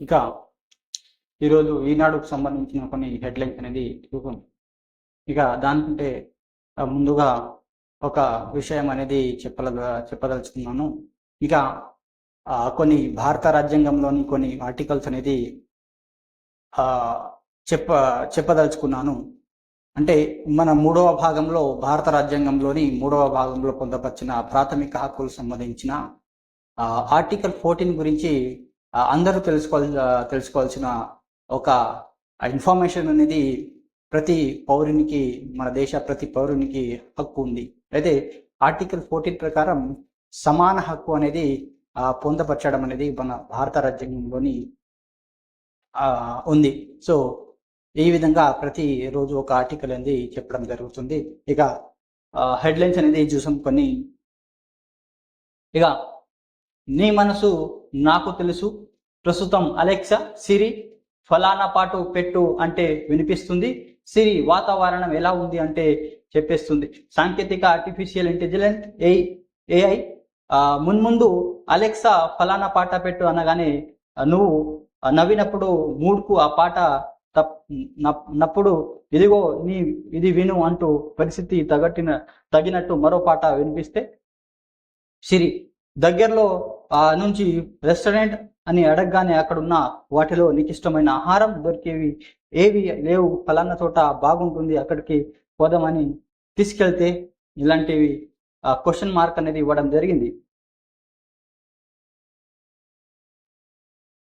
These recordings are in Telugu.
ఇక ఈరోజు ఈనాడుకు సంబంధించిన కొన్ని హెడ్లైన్స్ అనేది చూద్దాం. ఇక దానికంటే ముందుగా ఒక విషయం అనేది చెప్పల చెప్పదలుచుకున్నాను. ఇక ఆ, కొన్ని భారత రాజ్యాంగంలోని కొన్ని ఆర్టికల్స్ అనేది ఆ, చెప్ప చెప్పదలుచుకున్నాను. అంటే మన మూడవ భాగంలో భారత రాజ్యాంగంలోని మూడవ భాగంలో పొందపరిచిన ప్రాథమిక హక్కులకు సంబంధించిన ఆ, ఆర్టికల్ ఫోర్టీన్ గురించి అందరూ తెలుసుకోవాలి తెలుసుకోవాల్సిన ఒక ఇన్ఫర్మేషన్ అనేది ప్రతి పౌరునికి మన దేశ ప్రతి పౌరునికి హక్కు ఉంది. అయితే ఆర్టికల్ ఫోర్టీన్ ప్రకారం సమాన హక్కు అనేది పొందపరచడం అనేది మన భారత రాజ్యాంగంలోని ఉంది. సో ఈ విధంగా ప్రతి రోజు ఒక ఆర్టికల్ అనేది చెప్పడం జరుగుతుంది. ఇక హెడ్లైన్స్ అనేది చూసాం కొన్ని. ఇక నీ మనసు నాకు తెలుసు. ప్రస్తుతం అలెక్సా సిరి ఫలానా పాటు పెట్టు అంటే వినిపిస్తుంది. సిరి వాతావరణం ఎలా ఉంది అంటే చెప్పేస్తుంది. సాంకేతిక ఆర్టిఫిషియల్ ఇంటెలిజెంట్ ఏ ఏఐ మున్ముందు అలెక్సా ఫలానా పాట పెట్టు అనగానే నువ్వు నవ్వినప్పుడు మూడ్కు ఆ పాట తప్ నప్- నప్పుడు ఇదిగో నీ ఇది విను అంటూ పరిస్థితి తగట్టిన తగినట్టు మరో పాట వినిపిస్తే సిరి దగ్గరలో నుంచి రెస్టారెంట్ అని అడగగానే అక్కడున్న వాటిలో నీకు ఇష్టమైన ఆహారం దొరికేవి ఏవి లేవు. ఫలానా చోట బాగుంటుంది అక్కడికి పోదామని తీసుకెళ్తే ఇలాంటివి క్వశ్చన్ మార్క్ అనేది ఇవ్వడం జరిగింది.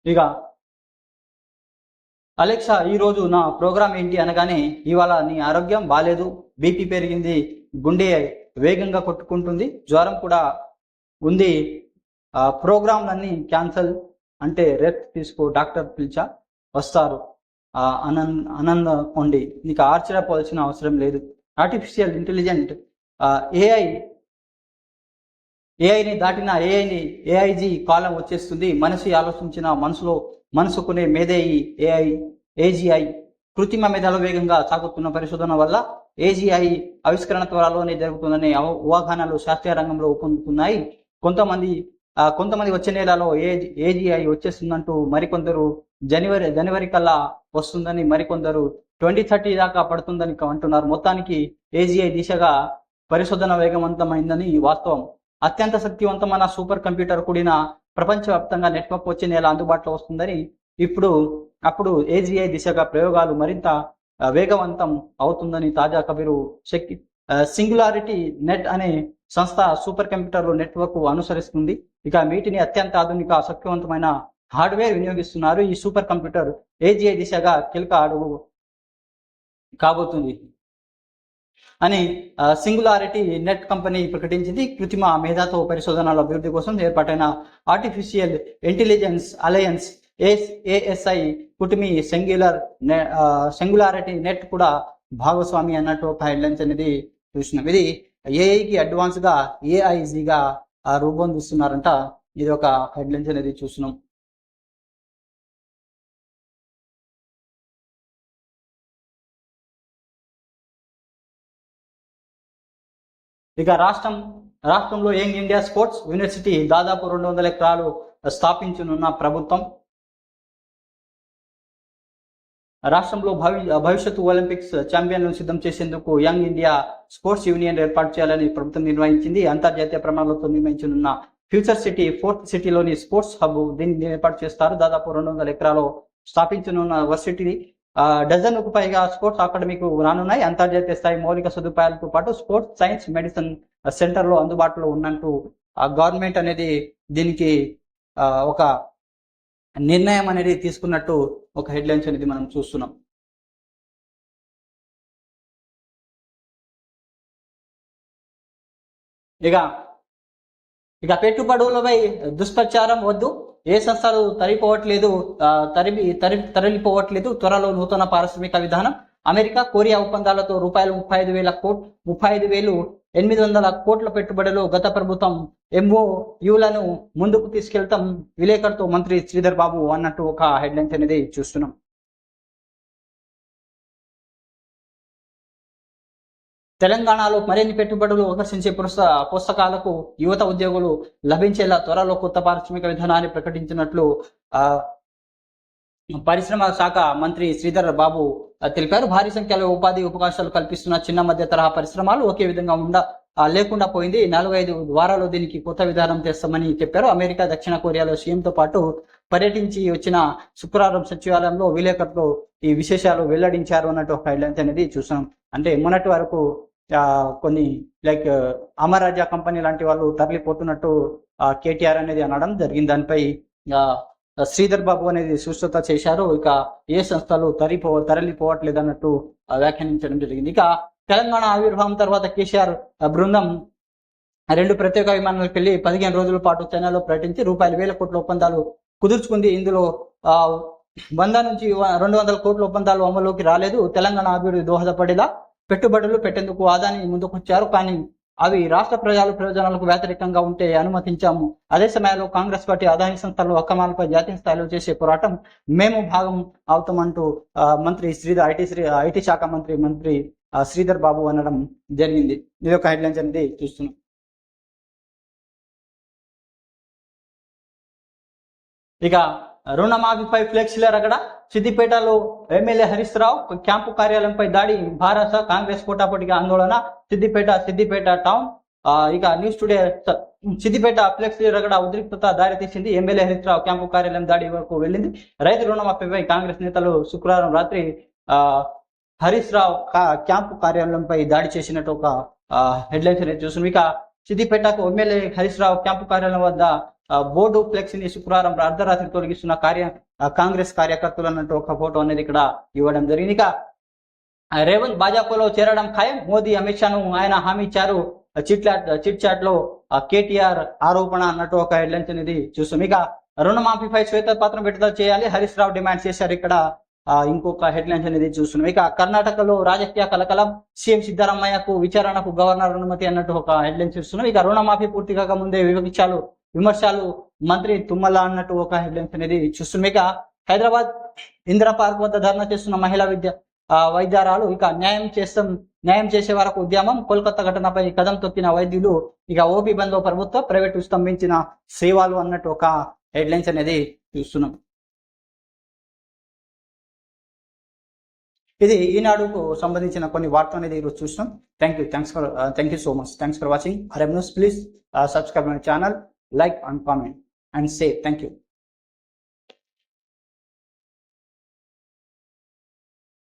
ఇక అలెక్సా ఈరోజు నా ప్రోగ్రామ్ ఏంటి అనగానే ఇవాళ నీ ఆరోగ్యం బాగాలేదు బీపీ పెరిగింది గుండె వేగంగా కొట్టుకుంటుంది జ్వరం కూడా ఉంది ప్రోగ్రాంలన్నీ క్యాన్సల్ అంటే రెస్ట్ తీసుకో డాక్టర్ పిలిచా వస్తారు. అనంద ఆనంద కొండి నీకు ఆశ్చర్యపోవాల్సిన అవసరం లేదు. ఆర్టిఫిషియల్ ఇంటెలిజెంట్ ఏఐ ఏఐని దాటిన ఏఐని ఏఐజీ కాలం వచ్చేస్తుంది. మనిషి ఆలోచించిన మనసులో మనసుకునే మేధేయి ఏఐ ఏజీఐ కృత్రిమ మేధలో వేగంగా సాగుతున్న పరిశోధన వల్ల ఏజీఐ ఆవిష్కరణ త్వరలోనే జరుగుతుందనే అవ- ఊహాగానాలు శాస్త్రీయ రంగంలో పొందుతున్నాయి కొంతమంది కొంతమంది వచ్చే నెలలో ఏ ఏజీఐ వచ్చేస్తుందంటూ మరికొందరు జనవరి జనవరి కల్లా వస్తుందని మరికొందరు ట్వంటీ థర్టీ దాకా పడుతుందని అంటున్నారు. మొత్తానికి ఏజీఐ దిశగా పరిశోధన వేగవంతమైందని వాస్తవం. అత్యంత శక్తివంతమైన సూపర్ కంప్యూటర్ కూడిన ప్రపంచవ్యాప్తంగా నెట్వర్క్ వచ్చే నెల అందుబాటులో వస్తుందని ఇప్పుడు అప్పుడు ఏజీఐ దిశగా ప్రయోగాలు మరింత వేగవంతం అవుతుందని తాజా కబీరు శక్తి సింగులారిటీ నెట్ అనే సంస్థ సూపర్ కంప్యూటర్లు నెట్వర్క్ అనుసరిస్తుంది. ఇక వీటిని అత్యంత ఆధునిక శక్తివంతమైన హార్డ్వేర్ వినియోగిస్తున్నారు ఈ సూపర్ కంప్యూటర్ ఏజీఐ దిశగా కీలక అడుగు కాబోతుంది. అని సింగులారిటీ నెట్ కంపెనీ ప్రకటించింది. కృత్రిమ మేధాతో పరిశోధనల అభివృద్ధి కోసం ఏర్పాటైన ఆర్టిఫిషియల్ ఇంటెలిజెన్స్ అలయన్స్ ఏఎస్ఐ కుటుమి సింగులర్ సింగులారిటీ నెట్ కూడా భాగస్వామి అన్నట్టు ఒక హెడ్లైన్స్ అనేది చూసినాం ఇది ఏఐకి అడ్వాన్స్గా ఏఐజీగా రూపొందిస్తున్నారంట ఇది ఒక హెడ్లైన్స్ అనేది చూస్తున్నాం. ఇక రాష్ట్రం రాష్ట్రంలో యంగ్ ఇండియా స్పోర్ట్స్ యూనివర్సిటీ దాదాపు రెండు వందల ఎకరాలు స్థాపించనున్న ప్రభుత్వం. రాష్ట్రంలో భవి భవిష్యత్తు ఒలింపిక్స్ ఛాంపియన్లను సిద్ధం చేసేందుకు యంగ్ ఇండియా స్పోర్ట్స్ యూనియన్ ఏర్పాటు చేయాలని ప్రభుత్వం నిర్వహించింది అంతర్జాతీయ ప్రమాణాలతో నిర్వహించనున్న ఫ్యూచర్ సిటీ ఫోర్త్ సిటీలోని స్పోర్ట్స్ హబ్ దీన్ని ఏర్పాటు చేస్తారు. దాదాపు రెండు వందల ఎకరాలు స్థాపించనున్న వర్సిటీ డజన్ డజన్కు పైగా స్పోర్ట్స్ అకాడమీకు రానున్నాయి. అంతర్జాతీయ స్థాయి మౌలిక సదుపాయాలతో పాటు స్పోర్ట్స్ సైన్స్ మెడిసిన్ సెంటర్లో అందుబాటులో ఉన్నట్టు ఆ గవర్నమెంట్ అనేది దీనికి ఒక నిర్ణయం అనేది తీసుకున్నట్టు ఒక హెడ్లైన్స్ అనేది మనం చూస్తున్నాం. ఇక ఇక పెట్టుబడులపై దుష్ప్రచారం వద్దు. ఏ సంస్థలు తరిపోవట్లేదు తరిమి తరి తరలిపోవట్లేదు. త్వరలో నూతన పారిశ్రామిక విధానం. అమెరికా కొరియా ఒప్పందాలతో రూపాయలు ముప్పై ఐదు వేల కోట్ ముప్పై ఐదు వేలు ఎనిమిది వందల కోట్ల పెట్టుబడులు గత ప్రభుత్వం ఎంఓయులను ముందుకు తీసుకెళ్తాం. విలేకరుతో మంత్రి శ్రీధర్ బాబు అన్నట్టు ఒక హెడ్లైన్స్ అనేది చూస్తున్నాం. తెలంగాణలో మరిన్ని పెట్టుబడులు ఆకర్షించే పుస్త పుస్తకాలకు యువత ఉద్యోగులు లభించేలా త్వరలో కొత్త పారిశ్రామిక విధానాన్ని ప్రకటించినట్లు ఆ, పరిశ్రమ శాఖ మంత్రి శ్రీధర్ బాబు తెలిపారు. భారీ సంఖ్యలో ఉపాధి అవకాశాలు కల్పిస్తున్న చిన్న మధ్య తరహా పరిశ్రమలు ఒకే విధంగా ఉండ లేకుండా పోయింది. నాలుగైదు వారాల్లో దీనికి కొత్త విధానం తెస్తామని చెప్పారు. అమెరికా దక్షిణ కొరియాలో సీఎంతో పాటు పర్యటించి వచ్చిన శుక్రవారం సచివాలయంలో విలేకరులు ఈ విశేషాలు వెల్లడించారు అన్నట్టు ఒక హెడ్లైన్స్ అనేది చూసాం. అంటే మొన్నటి వరకు ఆ, కొన్ని లైక్ అమరాజా కంపెనీ లాంటి వాళ్ళు తరలిపోతున్నట్టు కేటీఆర్ అనేది అనడం జరిగింది. దానిపై శ్రీధర్ బాబు అనేది సుస్థత చేశారు. ఇక ఏ సంస్థలు తరిపో తరలిపోవట్లేదు అన్నట్టు వ్యాఖ్యానించడం జరిగింది. ఇక తెలంగాణ ఆవిర్భావం తర్వాత కేసీఆర్ ఆ, బృందం రెండు ప్రత్యేక విమానాలకు వెళ్ళి పదిహేను రోజుల పాటు చైనాలో పర్యటించి రూపాయలు వేల కోట్ల ఒప్పందాలు కుదుర్చుకుంది. ఇందులో ఆ, వంద నుంచి రెండు వందల కోట్ల ఒప్పందాలు అమలులోకి రాలేదు. తెలంగాణ అభివృద్ధి దోహదపడేలా పెట్టుబడులు పెట్టేందుకు ఆదాని ముందుకొచ్చారు. కానీ అవి రాష్ట్ర ప్రజల ప్రయోజనాలకు వ్యతిరేకంగా ఉంటే అనుమతించాము. అదే సమయంలో కాంగ్రెస్ పార్టీ ఆదాయ సంస్థలు అక్రమాలపై జాతీయ స్థాయిలో చేసే పోరాటం మేము భాగం అవుతామంటూ మంత్రి శ్రీధర్ ఐటీ శ్రీ ఐటీ శాఖ మంత్రి మంత్రి శ్రీధర్ బాబు అనడం జరిగింది. ఇది ఒక హెడ్లైన్స్ అనేది చూస్తున్నాం. ఇక రుణమాఫీపై ఫ్లెక్సీల రగడ సిద్దిపేటలో ఎమ్మెల్యే హరీష్ రావు క్యాంపు కార్యాలయంపై దాడి భారత కాంగ్రెస్ పోటాపోటీగా ఆందోళన సిద్దిపేట సిద్దిపేట టౌన్ ఇక న్యూస్ టుడే సిద్దిపేట ఫ్లెక్సీ రగడ ఉద్రిక్తత దారితీసింది ఎమ్మెల్యే హరీష్ రావు క్యాంపు కార్యాలయం దాడి వరకు వెళ్ళింది. రైతు రుణమాఫీపై కాంగ్రెస్ నేతలు శుక్రవారం రాత్రి ఆ, హరీష్ రావు క్యాంపు కార్యాలయంపై దాడి చేసినట్టు ఒక హెడ్లైన్స్ అనేది చూస్తున్నాం. ఇక సిద్దిపేటకు ఎమ్మెల్యే హరీష్ రావు క్యాంపు కార్యాలయం వద్ద బోర్డు ఫ్లెక్సీని శుక్రవారం అర్ధరాత్రి తొలగిస్తున్న కార్య కాంగ్రెస్ కార్యకర్తలు అన్నట్టు ఒక ఫోటో అనేది ఇక్కడ ఇవ్వడం జరిగింది. ఇక రేవంత్ భాజపాలో చేరడం ఖాయం. మోదీ అమిత్ షాను ఆయన హామీ ఇచ్చారు. చిట్ చిట్ చాట్లో కేటీఆర్ ఆరోపణ అన్నట్టు ఒక హెడ్లైన్స్ అనేది చూస్తాం ఇక రుణమాఫీపై శ్వేతపత్రం విడుదల చేయాలి. హరీష్ రావు డిమాండ్ చేశారు. ఇక్కడ ఇంకొక హెడ్లైన్స్ అనేది చూస్తున్నాం. ఇక కర్ణాటకలో రాజకీయ కలకలం సీఎం సిద్ధరామయ్యకు విచారణకు గవర్నర్ అనుమతి అన్నట్టు ఒక హెడ్లైన్స్ చూస్తున్నాం. ఇక రుణమాఫీ పూర్తి కాక ముందే వివక్షాలు విమర్శలు మంత్రి తుమ్మల అన్నట్టు ఒక హెడ్లైన్స్ అనేది చూస్తున్నాం. ఇక హైదరాబాద్ ఇందిరా పార్క్ వద్ద ధర్నా చేస్తున్న మహిళా విద్య ఆ, వైద్యారాలు ఇక న్యాయం చేస్తాం న్యాయం చేసే వరకు ఉద్యమం కోల్కతా ఘటనపై కదం తొక్కిన వైద్యులు ఇక ఓపీ బంధు ప్రభుత్వ ప్రైవేటు స్తంభించిన సేవలు అన్నట్టు ఒక హెడ్లైన్స్ అనేది చూస్తున్నాం. ఇది ఈనాడుకు సంబంధించిన కొన్ని వార్తలు అనేది ఈరోజు చూస్తున్నాం thank you thanks for thank you so much thanks for watching RM news please subscribe my channel like and comment and save thank you